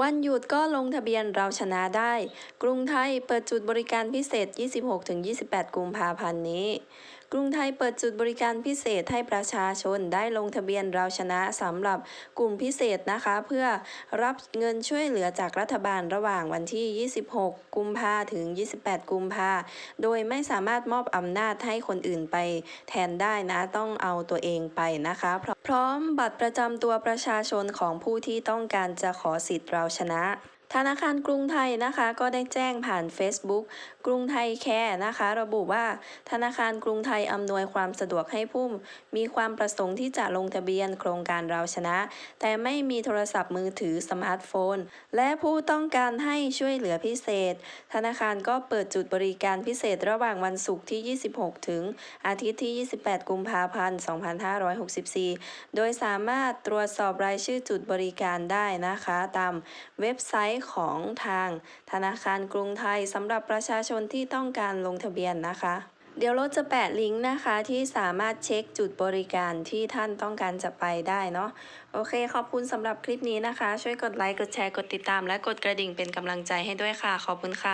วันหยุดก็ลงทะเบียนเราชนะได้ กรุงไทยเปิดจุดบริการพิเศษ 26-28 กุมภาพันธ์นี้ กรุงไทยเปิดจุดบริการพิเศษให้ประชาชนได้ลงทะเบียนเราชนะสำหรับกลุ่มพิเศษนะคะ เพื่อรับเงินช่วยเหลือจากรัฐบาลระหว่างวันที่ 26 กุมภาถึง 28 กุมภาโดยไม่สามารถมอบอำนาจให้คนอื่นไปแทนได้นะต้องเอาตัวเองไปนะคะ พร้อมบัตรประจำตัวประชาชนของผู้ที่ต้องการจะขอสิทธิ์เราชนะ ธนาคารกรุงไทยนะคะ ก็ได้แจ้งผ่าน Facebook กรุงไทยแคร์นะคะ ระบุว่าธนาคารกรุงไทยอำนวยความสะดวกให้ผู้มีความประสงค์ที่จะลงทะเบียนโครงการเราชนะ แต่ไม่มีโทรศัพท์มือถือสมาร์ทโฟน และผู้ต้องการให้ช่วยเหลือพิเศษ ธนาคารก็เปิดจุดบริการพิเศษระหว่างวันศุกร์ที่ 26 ถึงอาทิตย์ที่ 28 กุมภาพันธ์ 2564 โดยสามารถตรวจสอบรายชื่อจุดบริการได้นะคะ ตามเว็บไซต์ของทางธนาคารกรุงไทยสำหรับประชาชนที่ต้องการลงทะเบียนนะคะ เดี๋ยวเราจะแปะลิงก์นะคะที่สามารถเช็คจุดบริการที่ท่านต้องการจะไปได้เนาะโอเค ขอบคุณสำหรับคลิปนี้นะคะ ช่วยกดไลค์กดแชร์กดติดตาม และกดกระดิ่งเป็นกำลังใจให้ด้วยค่ะ ขอบคุณค่ะ